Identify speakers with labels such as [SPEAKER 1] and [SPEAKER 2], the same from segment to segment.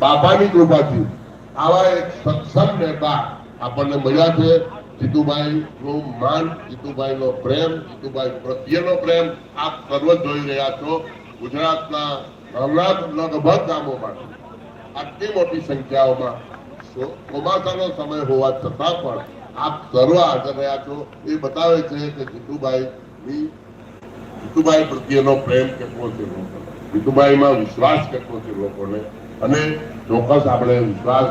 [SPEAKER 1] બાપાની કૃપાથી આવા એક સક્ષમ નેતા આપણને મળ્યા છે જીતુભાઈ નું માન જીતુભાઈ નો પ્રેમ જીતુભાઈ પ્રત્યેનો પ્રેમ આપ સર્વ જોઈ રહ્યા છો ગુજરાતના નાના લગભગ ગામોમાં આટલી મોટી સંખ્યાઓમાં ચોમાસાનો સમય હોવા છતાં પણ આપ સર્વ હાજર રહ્યા છો. એ બતાવે છે કે જીતુભાઈ જીતુભાઈ પ્રત્યેનો પ્રેમ કેટલો છે જીતુભાઈમાં વિશ્વાસ કેટલો છે લોકોને? અને ચોક્કસ આપણે વિશ્વાસ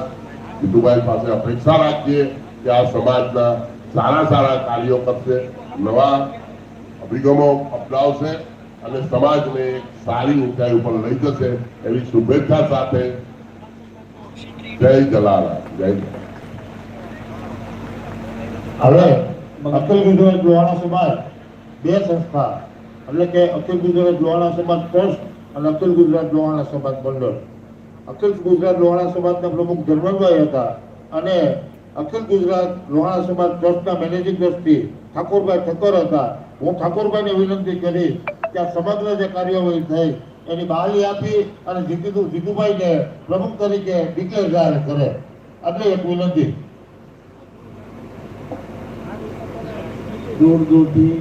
[SPEAKER 1] જીતુભાઈ પાસે અપેક્ષા રાખીએ કે આ સમાજના સારા સારા કાર્યો કરશે, નવા અભિગમો અપનાવશે અને સમાજને એક સારી ઊંચાઈ ઉપર લઈ જશે એવી શુભેચ્છા સાથે જય જલારામ, જય
[SPEAKER 2] હવે અખિલ ગુજરાત લોહાણા સમાજ બે સંસ્થા, એટલે કે અખિલ ગુજરાત લોહાણા સમાજ ટ્રસ્ટ અને અખિલ ગુજરાત લોહાણા સમાજ મંડળ. અખિલ ગુજરાત લોહાણા સમાજના પ્રમુખ ધર્મભાઈ હતા અને અખિલ ગુજરાત લોહાણા સમાજ ટ્રસ્ટના મેનેજિંગ ટ્રસ્ટી ઠાકોરભાઈ ઠક્કર હતા. હું ઠાકોરભાઈને વિનંતી કરી કે આ સમગ્ર જે કાર્યવાહી થઈ એની બહાલી આપી અને જીતુ જીતુભાઈને પ્રમુખ તરીકે ડિક્લેર જાહેર કરે. એટલે એક વિનંતી
[SPEAKER 3] દૂર દૂરથી